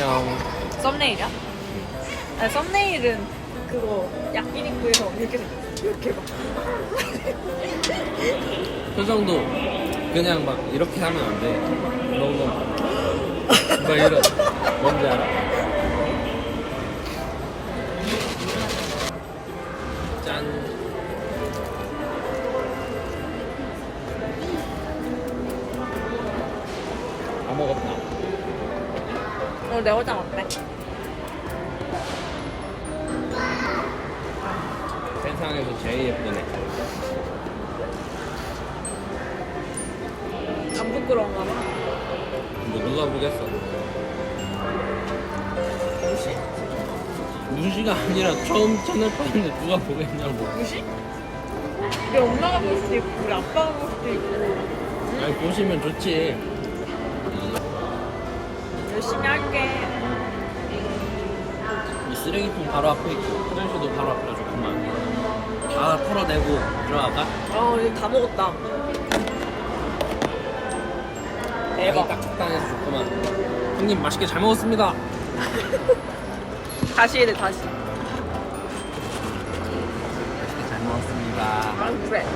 안녕. 썸네일이야? 아니 썸네일은 그거 야끼니쿠에서 이렇게 생겼어 이렇게 막 표정도 그냥 막 이렇게 하면 안 돼. 너무 막 이런 뭔지 알아? 오늘 내 얼짱 어때? 세상에서 제일 예쁘네. 안 부끄러운가 봐 뭐 누가 보겠어? 무시? 무시가 아니라 처음 채널 봤는데 누가 보겠냐고. 무시? 우리 엄마가 볼 수도 있고 우리 아빠가 볼 수도 있고 아니 보시면 좋지. 열심히 할게 이 쓰레기통 바로 앞에 있고 화장실도 바로 앞이라 좋구만. 다 털어내고 들어갈까? 아 이거 다 먹었다 대박 딱 적당해서 좋구만. 형님 맛있게 잘 먹었습니다. 다시 해야 돼 다시 맛있게 잘 먹었습니다. 아 그래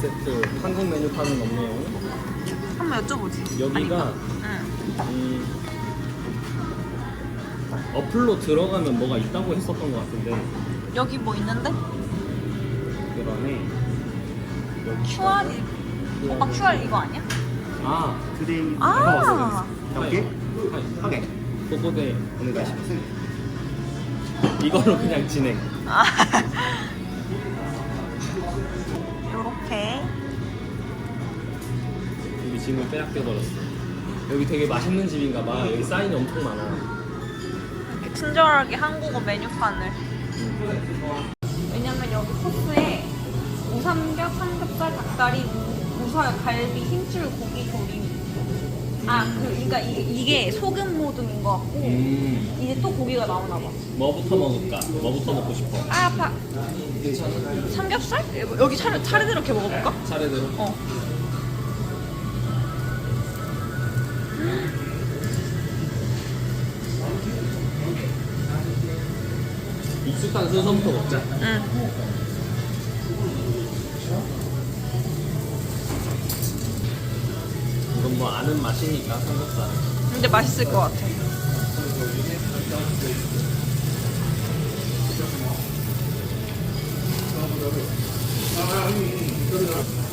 세트. 한국 메뉴판은 없네요. 한번 여쭤보지 여기가 응 이 어플로 들어가면 뭐가 있다고 했었던 것 같은데 여기 뭐 있는데? 그다음에 여기 QR 오빠 QR 이거 아니야? 아 トゥデイ 아 だけ 하이 ハゲ 그거대 お願いします 이걸로 그냥 진행 아. 짐을 빼앗겨 버렸어 여기 되게 맛있는 집인가 봐 여기 사인이 엄청 많아 이렇게 친절하게 한국어 메뉴판을 왜냐면 여기 코스에 우삼겹, 삼겹살, 닭다리, 무- 무살, 갈비, 흰줄 고기 조림 아, 그, 그러니까 이게, 이게 소금 모듬인 것 같고 음 이제 또 고기가 나오나 봐. 뭐부터 먹을까? 뭐부터 먹고 싶어? 아, 아파. 삼겹살? 여기 차례, 차례대로 이렇게 먹어볼까? 차례대로 어. 익숙한 순서부터 먹자 응. 이건 뭐 아는 맛이니까 삼겹살 근데 맛있을 것 같아.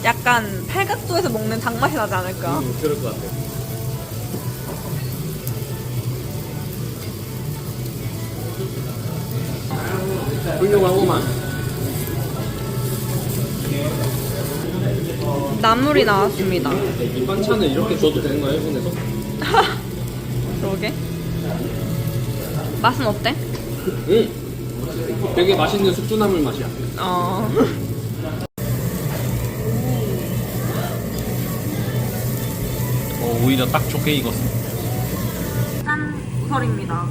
약간 팔각도에서 먹는 닭 맛이 나지 않을까? 음, 그럴 것 같아 훌륭하고만 나물이 나왔습니다. 이 반찬을 이렇게 줘도 되는 거야 일본에서? 그러게. 맛은 어때? 응 되게 맛있는 숙주나물 맛이야 어. 어, 오히려 딱 좋게 익었어 짠! 우설입니다.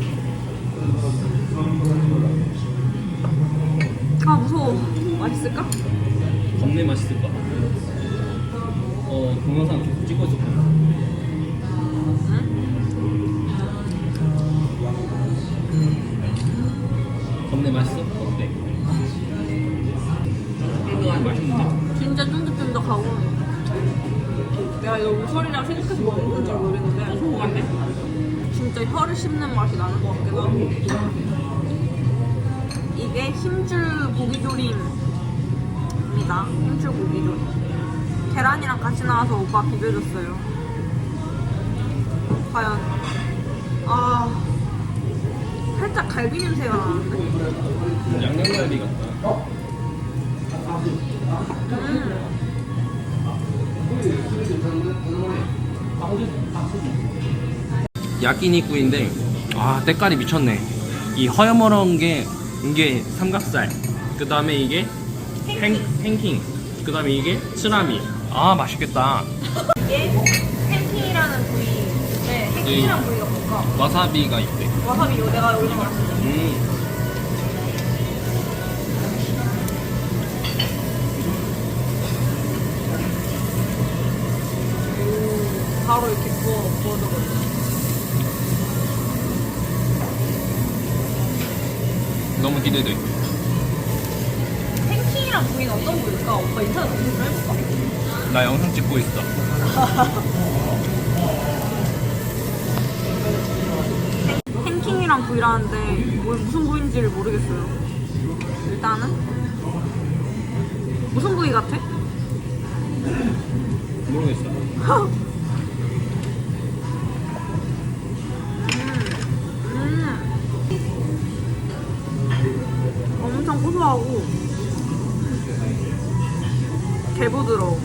맛있을까? 겁내 맛있을 것 같아 어 동영상 계속 있었구나 겁내 맛있어? 어때? 맛있는데? 진짜 쫀득쫀득하고. 야, 이거 우설이랑 생각해서 먹는 줄 모르겠는데, 소고기인데? 진짜 혀를 씹는 맛이 나는 것 같기도 하고. 이게 힘줄 고기조림 입니다. 힘줄 고기조림. 계란이랑 같이 나와서 오빠 비벼줬어요. 과연 아 살짝 갈비 냄새가 나는데. 양념갈비 같다. 야끼니꾸인데 아 때깔이 미쳤네. 이 허여멀한 게 이게 삼각살. 그 다음에 이게 행 행킹. 그 다음에 이게 쓰라미. 아 맛있겠다. 이게 햄핑이라는 부위인데 햄핑이라는 부위가 뭔가 와사비가 있대. 와사비 요 내가 여기서 말했는데 음. 바로 이렇게 구워 구워져버리네. 너무 기대돼. 햄핑이란 부위는 어떤 부위일까? 오빠 인터넷 검색 해볼까? 나 영상 찍고 있어. 햄킹이란 부위라는데 뭐, 무슨 부위인지를 모르겠어요. 일단은 무슨 부위 같아? 모르겠어. 음. 엄청 고소하고 개부드러워.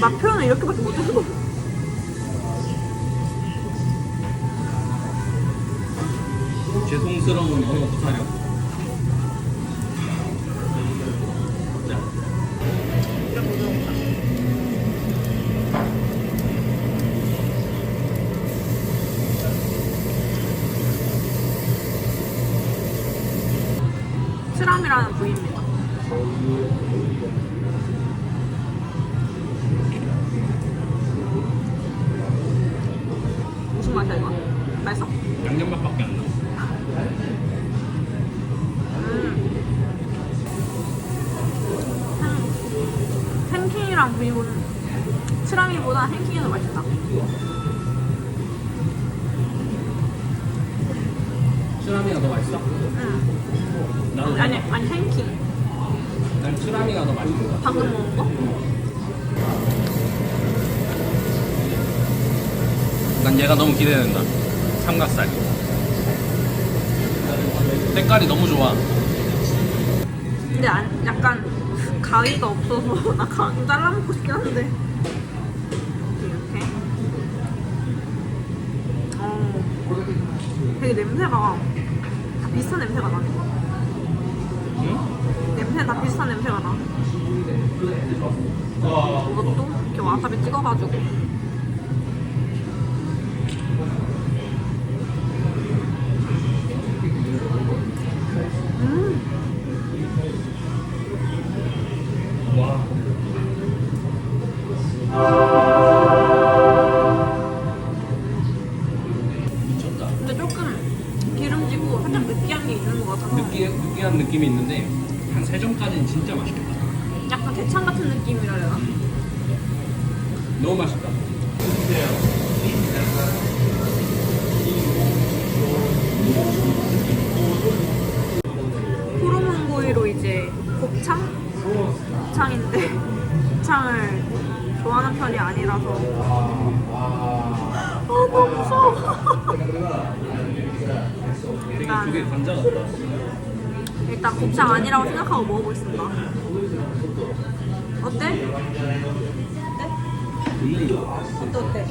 맛 표현을 이렇게밖에 못해서 죄송스러운 언어 부사력. 부위보는 트라미보다 햄킹이 더 맛있다. 쓰라미가 더 맛있어? 응. 나는 아니 아니 햄킹. 난 쓰라미가 더 맛있는 거. 방금 먹은 거? 난 얘가 너무 기대된다. 삼각살. 색깔이 너무 좋아. 근데 안, 약간 가위가 없어서 나 가위 좀 잘라 먹고 싶긴 한데. 이렇게. 어. 되게 냄새가 다 비슷한 냄새가. 응? 냄새 다 비슷한 냄새가 나. 이것도 이렇게 와사비 찍어가지고. 아니라고 생각하고 먹어보겠습니다 어때? 음, 어때 어때?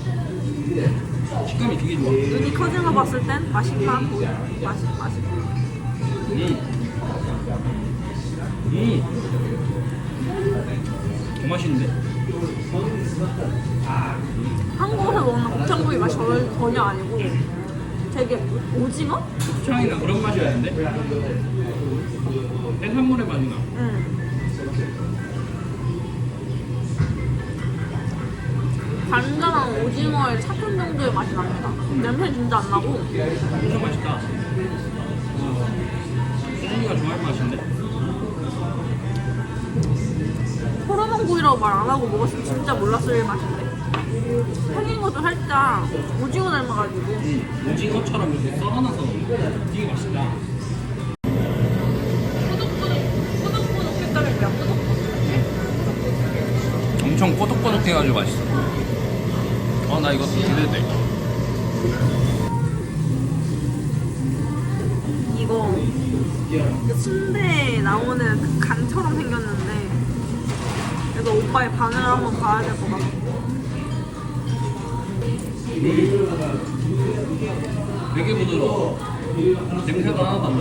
식감이 되게 좋아. 눈이 커진 거 봤을 땐 맛있다 맛있, 맛있 음. 음. 더 맛있는데? 한국에서 먹는 곱창구이 맛이 전- 전혀 아니고 되게 오징어? 고추장이나 그런 맛이 나는데? 해산물의 맛이 나. 응. 간장한 오징어의 차분 정도의 맛이 납니다. 냄새 진짜 안 나고 엄청 맛있다. 수준이가 좋아할 맛인데? 호르몬 구이라고 말 안 하고 먹었으면 진짜 몰랐을 맛인데 생긴 것도 살짝 오징어 닮아가지고 음, 오징어처럼 이렇게 썰어놔서 되게 맛있다. 엄청 꼬독꼬독해가지고 맛있어. 어, 나 이거 기대돼. 이거 그 순대에 나오는 그 간처럼 생겼는데 그래서 오빠의 반응을 한번 봐야 될 것 같아. 되게 부드러워. 냄새가 하나도 안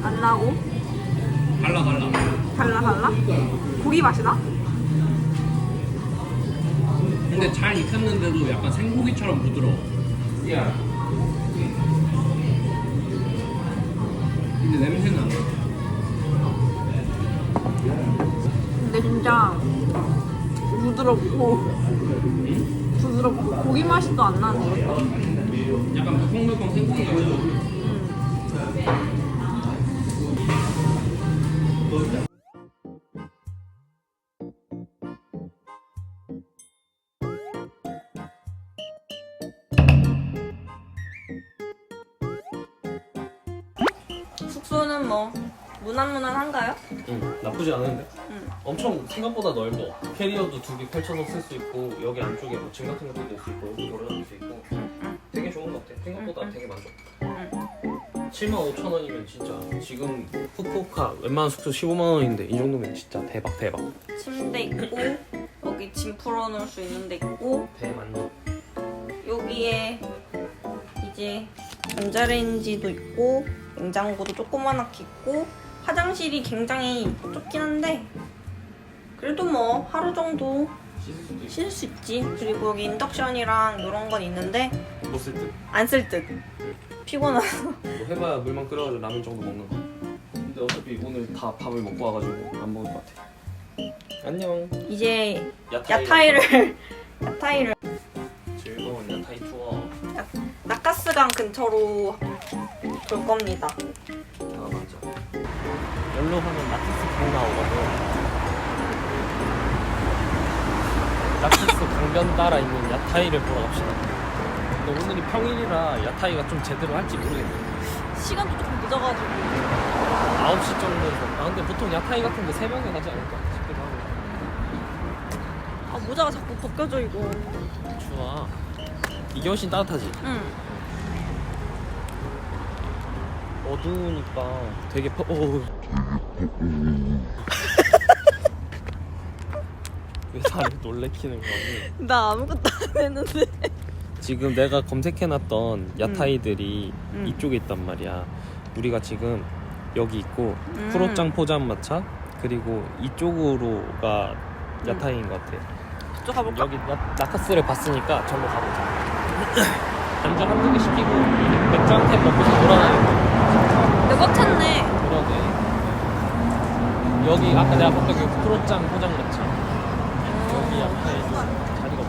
나. 안 나고 달라, 달라. 달라 달라? 고기 맛이 나? 근데 잘 익혔는데도 약간 생고기처럼 부드러워. 야. 근데 냄새는 안 나. 근데 진짜 부드럽고 부드럽고 고기 맛이 또 안 나는 것 같아. 약간 물컹물컹 생고기 같아. 숙 나쁘지 않은데? 응. 엄청 생각보다 넓어. 캐리어도 두 개 펼쳐서 쓸 수 있고 여기 안쪽에 뭐 짐 같은 것도 넣을 수 있고 여기 걸어놓을 수 있고 되게 좋은 것 같아. 생각보다 되게 만족. 7만 5천 원이면 진짜 지금 후쿠오카 웬만한 숙소 15만 원인데 이 정도면 진짜 대박 대박. 침대 있고 여기 짐 풀어놓을 수 있는 데 있고 대만족. 여기에 이제 전자레인지도 있고 냉장고도 조그만하게 있고 화장실이 굉장히 좁긴 한데 그래도 뭐 하루 정도 씻을 수 있지 그리고 여기 인덕션이랑 이런 건 있는데 못 쓸 듯. 안 쓸 듯 피곤해서 뭐 해봐야 물만 끓여가지고 라면 정도 먹는 거. 근데 어차피 오늘 다 밥을 먹고 와가지고 안 먹을 것 같아. 안녕. 이제 야타이. 야타이를 야타이를 즐거운 야타이 투어. 나카스강 근처로 돌 겁니다. 열로 하면 나티스 강 나오거든. 나티스 강변 따라 있는 야타이를 보러 갑시다. 근데 오늘이 평일이라 야타이가 좀 제대로 할지 모르겠네. 시간도 조금 늦어가지고 9시 정도에서. 아 근데 보통 야타이 같은 데 새벽에 가지 않을까 싶기도 하고. 아 모자가 자꾸 벗겨져 이거 좋아. 이게 훨씬 따뜻하지. 응 어두우니까 되게 퍼. 오. 왜 사람 놀래키는 거니? 나 아무것도 안 했는데 지금 내가 검색해놨던 야타이들이 음. 이쪽에 있단 말이야. 우리가 지금 여기 있고 음. 프로짱 포장마차 그리고 이쪽으로가 야타이인 것 같아. 저쪽 가볼까? 여기 나, 나카스를 봤으니까 절로 가보자. 먼저 한두 개 시키고 맥주 한캔 먹고서 돌아다니고 내가 탔네 그러네. 여기 아까 내가 봤던 그 프로짱 포장마차 여기 야타이 자리가 없.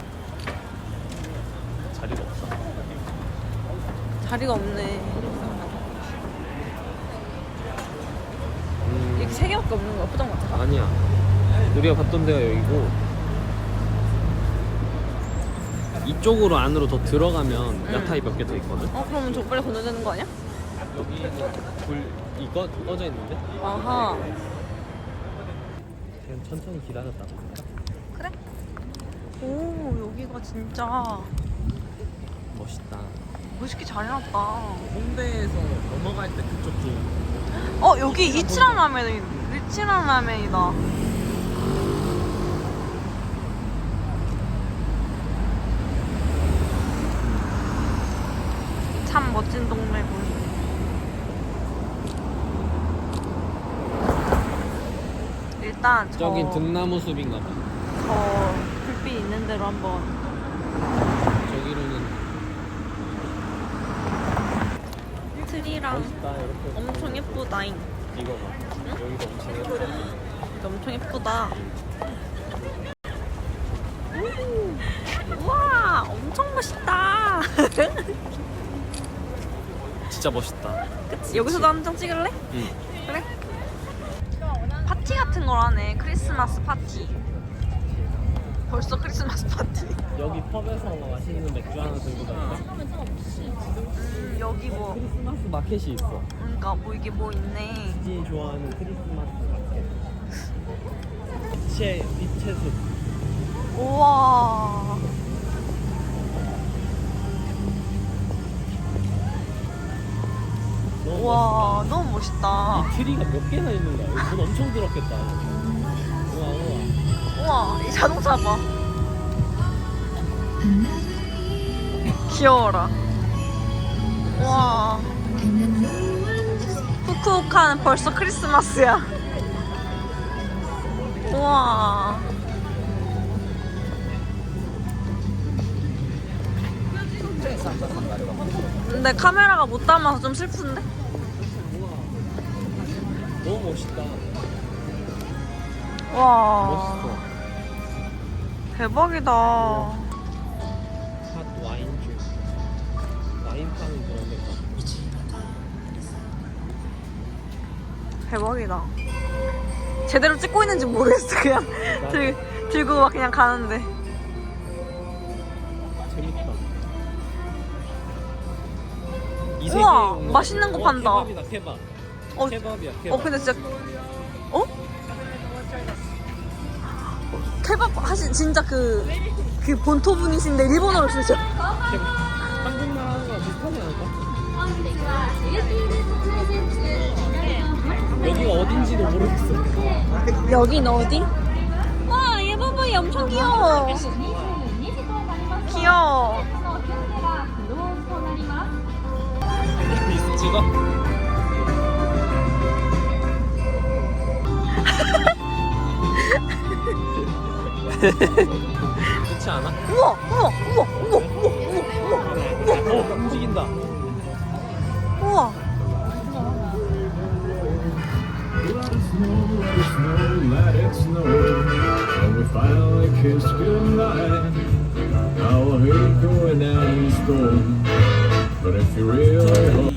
자리가 없어. 자리가 없네 음, 이렇게 세 개밖에 없는 거야 포장 마차가? 아니야. 우리가 봤던 데가 여기고 이쪽으로 안으로 더 들어가면 야타이 몇 개 더 있거든. 어 그러면 저 빨리 건너야 되는 거 아니야? 여기는 불 이거 꺼져 있는데. 아하 천천히 기다렸다. 그래? 오 여기가 진짜 멋있다. 멋있게 잘 해놨다 홍대에서 넘어갈 때 그쪽 좀어 여기 이치란 라면이 이치란 라면이다 참 멋진 동네군 일단 저, 저긴 등나무 숲인가 봐. 저 불빛 있는 대로 한번 저기로는 트리랑 멋있다 이렇게. 엄청 예쁘다잉 이거 봐. 여기가 엄청 예쁘다. 엄청 예쁘다. 오, 우와, 엄청 멋있다. 진짜 멋있다. 그치? 여기서도 한 장 찍을래? 응. 파티 같은 걸 하네. 크리스마스 파티. 벌써 크리스마스 파티. 여기 펍에서 맛있는 맥주 하나 들고 다니까 음, 여기 뭐, 크리스마스 마켓이 있어. 그러니까 뭐 이게 뭐 있네. 지 좋아하는 크리스마스 마켓. 제 빛의 숲. 우와. 너무 우와, 너무 멋있다. 멋있다. 이 트리가 몇 개나 있는 거야? 돈 엄청 들었겠다. 우와 우와. 우와, 이 자동차 봐. 귀여워라. 우와. 후쿠오카는 벌써 크리스마스야. 우와. 근데 카메라가 못 담아서 좀 슬픈데? 너무 멋있다. 와. 멋있어. 대박이다. 핫 와인주. 와인 파는 그런 데가. 대박이다. 제대로 찍고 있는지 모르겠어. 그냥 들, 들고 막 그냥 가는데. 이 우와, 온 맛있는 거 어, 판다. 케밥이다 케밥. 어, 케밥이야 케밥. 어 근데 진짜 어? 케밥 하신 진짜 그 그 본토 분이신데 일본어를 쓰죠. 케밥. 한국말 하는 거랑 비슷하지 않을까? 여기가 어딘지도 모르겠어. 여긴 어디? 와, 얘 봐봐, 얘 엄청 귀여워. 귀여워. 찍어? 그렇지 않아? 우와, 우와, 우와, 우와, 우와, 우와, 어 움직인다. 우와. Let it snow, let it snow, let it snow. When we finally kiss goodnight, I'll hate going out in storm. But if you really hope. 이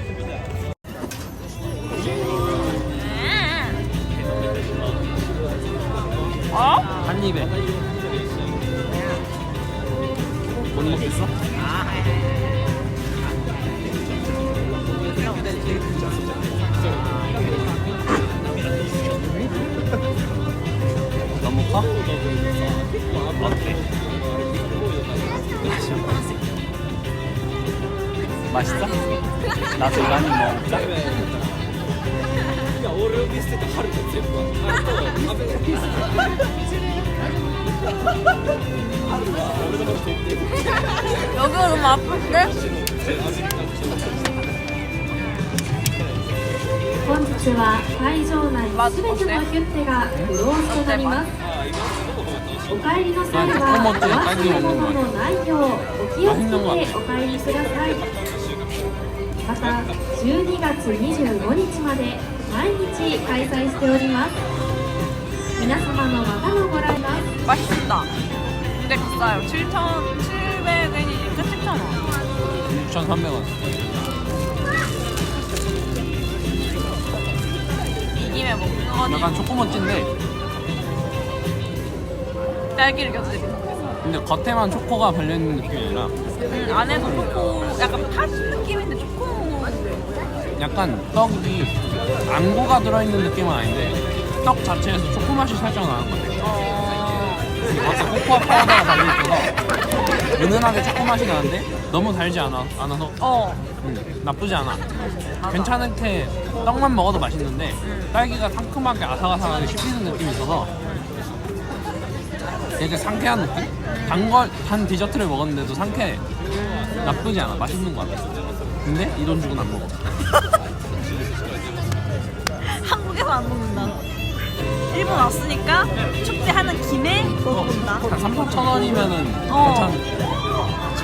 한 입에. 못 먹겠어? 너무 커? 어때? 맛있어? 나도 이거 한입 먹어볼까? 여기가 너무 아픈데? 本日は会場内すべてのヒュッテがクローズとなりますお帰りの際はお忘れ物のないようお気をつけてお帰りくださいまた12月25日まで毎日開催しております 맛있다. 근데 비싸요. 7,700엔이니까 7,000원. 6,300원. 이 김에 먹는 거 약간 초코멋진데 딸기를 곁에 비슷해서. 근데 겉에만 초코가 발려있는 느낌이 아니라 음, 안에도 초코, 약간 팥 느낌인데 초코. 약간 떡이 안고가 들어있는 느낌은 아닌데 떡 자체에서 초코 맛이 살짝 나는 것 같아. 어, 겉에 코코아 파우더가 발려있어서 은은하게 초코 맛이 나는데 너무 달지 않아, 않아서 어. 음, 나쁘지 않아. 괜찮게 떡만 먹어도 맛있는데 딸기가 상큼하게 아삭아삭하게 씹히는 느낌이 있어서 되게 상쾌한 느낌? 단 걸, 단 디저트를 먹었는데도 상쾌해. 나쁘지 않아. 맛있는 것 같아. 근데 이 돈 주고는 안 먹어. 한국에서 안 먹는다. 일본 왔으니까 축제하는 김에 먹어본다. 한 3, 4천 원이면은 어. 괜찮.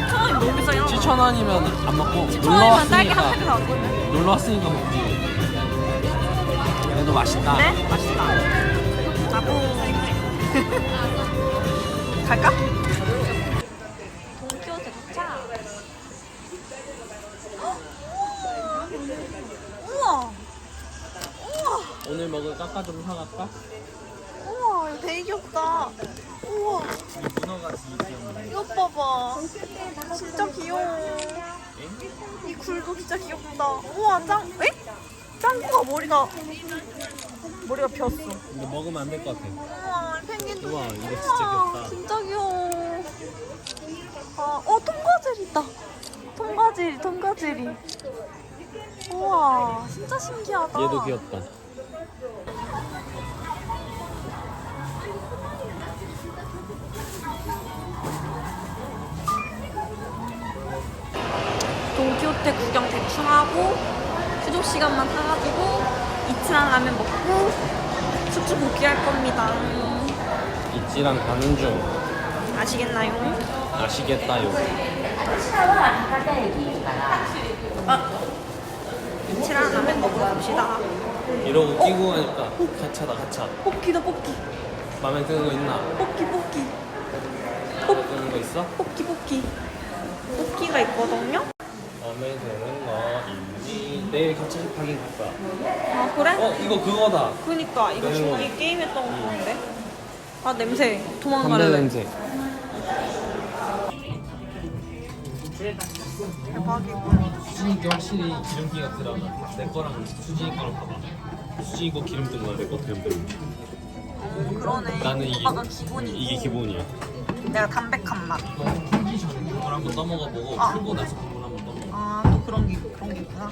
7,000원이 너무 비싸요. 7천 원이면 안 먹고 놀러 7,000원이면 딸기 한 왔으니까 팩 사왔거든. 놀러 왔으니까 먹지. 그래도 맛있다. 네? 맛있다. 나도 갈까? 아까 좀 사갈까? 우와 이거 되게 귀엽다. 우와 이 문어가. 이거 봐봐. 진짜 귀여워. 이 굴도 진짜 귀엽다. 우와 짱. 에? 짱구가 머리가 머리가 비었어. 이거 먹으면 안 될 것 같아. 우와 펭귄도 우와, 이거 진짜 귀엽다. 진짜 귀여워. 아, 어 통과젤 있다. 통과젤이 통과젤이. 우와 진짜 신기하다. 얘도 귀엽다. 하고 휴족 시간만 타가지고 이치랑 라면 먹고 숙주 복귀할 겁니다. 있지랑 가는 중 아시겠나요? 아시겠다요. 이치랑 라면 먹으러 갑시다. 이러고 끼고 가니까 가차다 가차. 뽑기다 뽑기. 마음에 드는 거 있나? 뽑기 뽑기. 마음에 드는 거 있어? 뽑기 뽑기. 뽑기가 있거든요. 거. 내일 가차 하긴 갈 거야. 아 그래? 어 이거 그거다. 그니까 이거 네. 중간에 게임 했던 건데. 아 냄새 도망가래. 냄새. 대박이군. 수진이 게 확실히 기름기가 들어가. 내 거랑 수진이 거랑 봐봐. 수진이 거 기름 뜬 거야. 내거 기름 뜬 거. 오 그러네. 나는 이게 오빠가 기본이고 이게 기본이야. 내가 담백한 맛. 너 풀기 전에 그걸 한번 떠먹어 보고 아. 풀고 나서 그걸 한번 떠먹어. 아 또 그런 게 그런 게 있구나.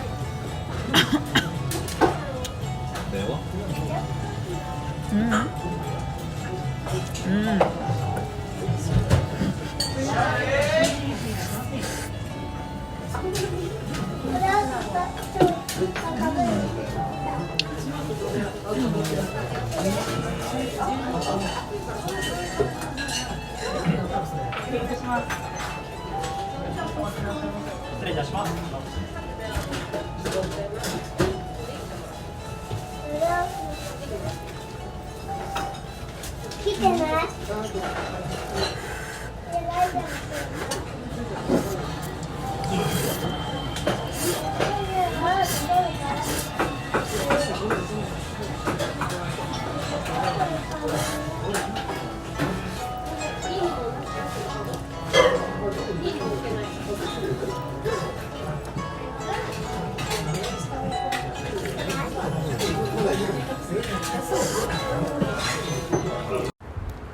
失礼いたします。来てない。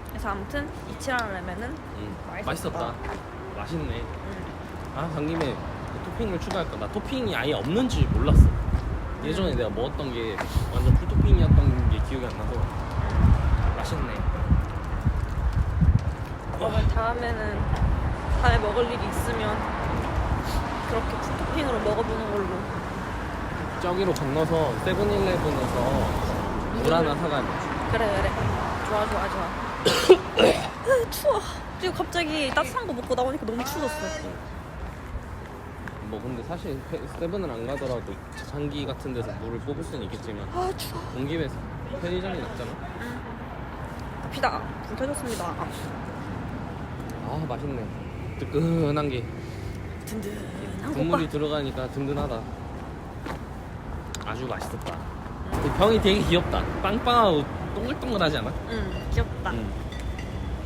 그래서 아무튼 이치랑 라면은 응. 맛있었다. 맛있네. 아, 간 김에 그 토핑을 추가할까? 나 토핑이 아예 없는 줄 몰랐어. 예전에 내가 먹었던 게 완전 풀토핑이었던 게 기억이 안 나서 맛있네. 그러면 다음에는 다음에 먹을 일이 있으면 그렇게 푸토핑으로 먹어보는 걸로. 저기로 건너서 세븐일레븐에서 물 하나 사가면 그래 그래. 좋아 좋아 좋아. 아, 추워. 지금 갑자기 따뜻한 거 먹고 나오니까 너무 추워졌어. 뭐 근데 사실 페- 세븐을 안 가더라도 자판기 같은 데서 물을 뽑을 수는 있겠지만 아 추워. 온 김에 편의점이 낫잖아. 갑 시다. 불 켜졌습니다. 아 맛있네. 뜨끈한 게 든든한 국물이. 들어가니까 든든하다. 아주 맛있었다. 그 병이 되게 귀엽다. 빵빵하고 동글동글하지 않아? 응 귀엽다. 응.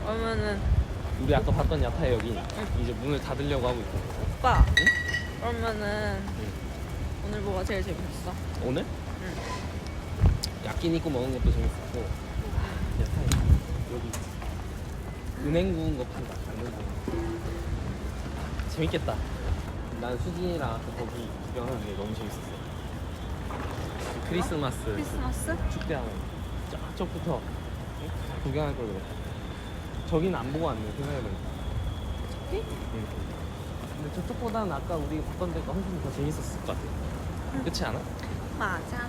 그러면은 우리 아까 봤던 야타 여기 이제 문을 닫으려고 하고 있고. 오빠. 그러면은 오늘 뭐가 제일 재밌었어? 오늘? 응. 야끼니쿠 먹은 것도 재밌었고. 야타 여기 은행 구운 거 판다. 거. 재밌겠다. 난 수진이랑 거기 구경하는 게 너무 재밌었어. 크리스마스 크리스마스? 축제하는 저쪽부터 구경할 걸 그랬다. 저기는 안 보고 왔네 생각해보니까. 저기? 응. 근데 저쪽보다는 아까 우리 봤던 데가 훨씬 더 재밌었을 것 같아. 그렇지 않아? 맞아.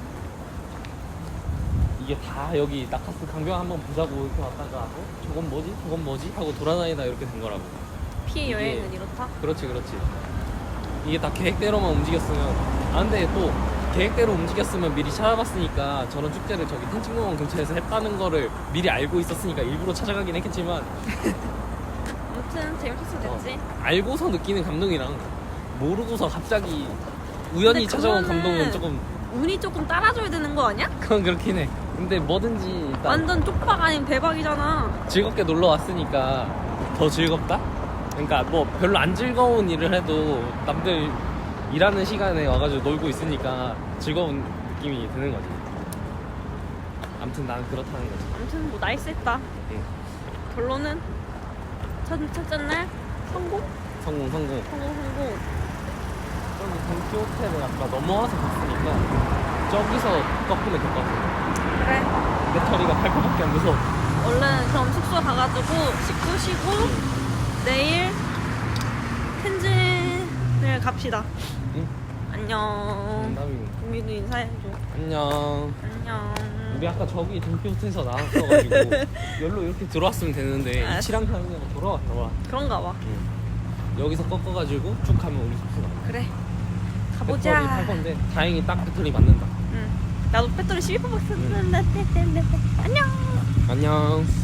이게 다 여기 나카스 강변 한번 보자고 이렇게 왔다가 어? 저건 뭐지? 저건 뭐지? 하고 돌아다니다 이렇게 된 거라고. 피해 이게- 여행은 이렇다? 그렇지 그렇지. 이게 다 계획대로만 움직였으면 아 근데 또 계획대로 움직였으면 미리 찾아봤으니까 저런 축제를 저기 텐칭공원 근처에서 했다는 거를 미리 알고 있었으니까 일부러 찾아가긴 했겠지만 아무튼 재밌었으면 됐지. 알고서 느끼는 감동이랑 모르고서 갑자기 우연히 근데 찾아온 그거는 감동은 조금 운이 조금 따라줘야 되는 거 아니야? 그건 그렇긴 해. 근데 뭐든지 일단 완전 쪽박 아니면 대박이잖아. 즐겁게 놀러 왔으니까 더 즐겁다? 그러니까 뭐 별로 안 즐거운 일을 해도 남들 일하는 시간에 와가지고 놀고 있으니까 즐거운 느낌이 드는 거지. 아무튼 나는 그렇다는 거지. 아무튼 뭐 나이스했다. 응. 결론은 첫 첫째 날 성공? 성공 성공. 성공 성공. 저기 던키 호텔을 아까 넘어와서 갔으니까 저기서 꺾으면 될것 같아. 그래. 내 털이가 발코밖에 안 무서워. 얼른 그럼 숙소 가가지고 씻고 쉬고 내일 텐진을 갑시다. 응. 안녕. 농담이고. 우미도 인사해줘. 안녕. 안녕. 우리 아까 저기 호텔에서 나왔어가지고 여기로 이렇게 들어왔으면 되는데 알았어. 이치랑 타는데가 돌아왔나 봐. 그런가 봐. 여기서 꺾어가지고 쭉 가면 우리 숙소 가. 그래. 배터리 가보자. 탈 건데 다행히 딱 배터리 맞는다. 응. 나도 배터리 12%였는데 안녕. 안녕.